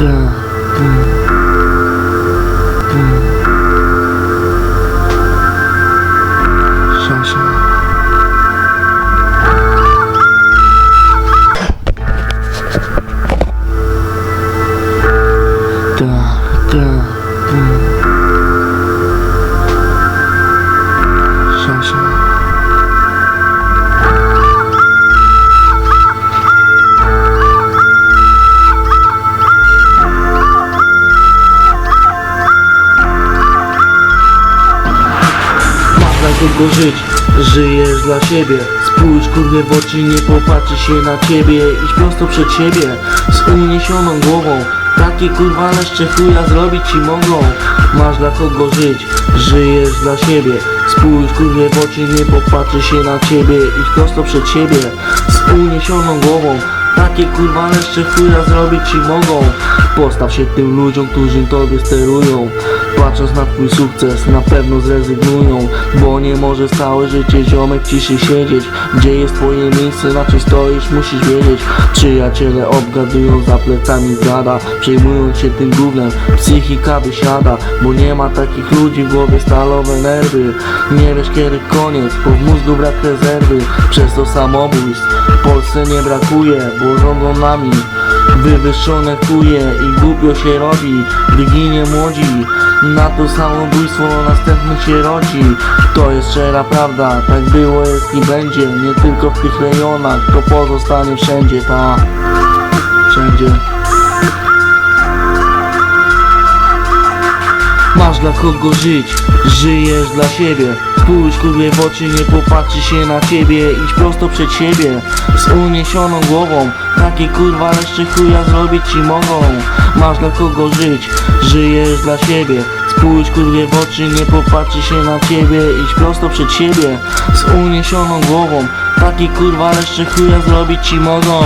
Girl, girl. Kogo żyć? Żyjesz dla siebie. Spójrz kurwie w oczy, nie popatrzy się na ciebie. Idź prosto przed siebie Z uniesioną głową. Takie kurwa leszcze chuja zrobić ci mogą. Masz dla kogo żyć Żyjesz dla siebie. Spójrz kurwie w oczy, nie popatrzy się na ciebie. Idź prosto przed siebie Z uniesioną głową. Takie kurwa leszcze chuja zrobić ci mogą. Postaw się tym ludziom, którzy tobie sterują. Patrząc na twój sukces, na pewno zrezygnują Bo nie możesz całe życie ziomek ciszy siedzieć. Gdzie jest twoje miejsce, na czym stoisz, musisz wiedzieć. Przyjaciele obgadują za plecami zgada Przejmując się tym gównem, psychika wysiada Bo nie ma takich ludzi w głowie stalowe nerwy. Nie wiesz kiedy koniec, bo w mózgu brak rezerwy. Przez to samobójstw w Polsce nie brakuje, bo rządzą nami Wywyższone kuje i głupio się robi Gdy ginie młodzi Na to samobójstwo następny się rodzi. To jest szczera prawda Tak było, jest i będzie Nie tylko w tych rejonach To pozostanie wszędzie, ta Wszędzie. Masz dla kogo żyć, żyjesz dla siebie. Spójrz kurwie w oczy, nie popatrzy się na ciebie Idź prosto przed siebie, z uniesioną głową Takie kurwa leszcze chuja zrobić ci mogą. Masz dla kogo żyć, żyjesz dla siebie. Spójrz kurwie w oczy, nie popatrzy się na ciebie. Idź prosto przed siebie, z uniesioną głową. Takie kurwa leszcze chuja zrobić ci mogą.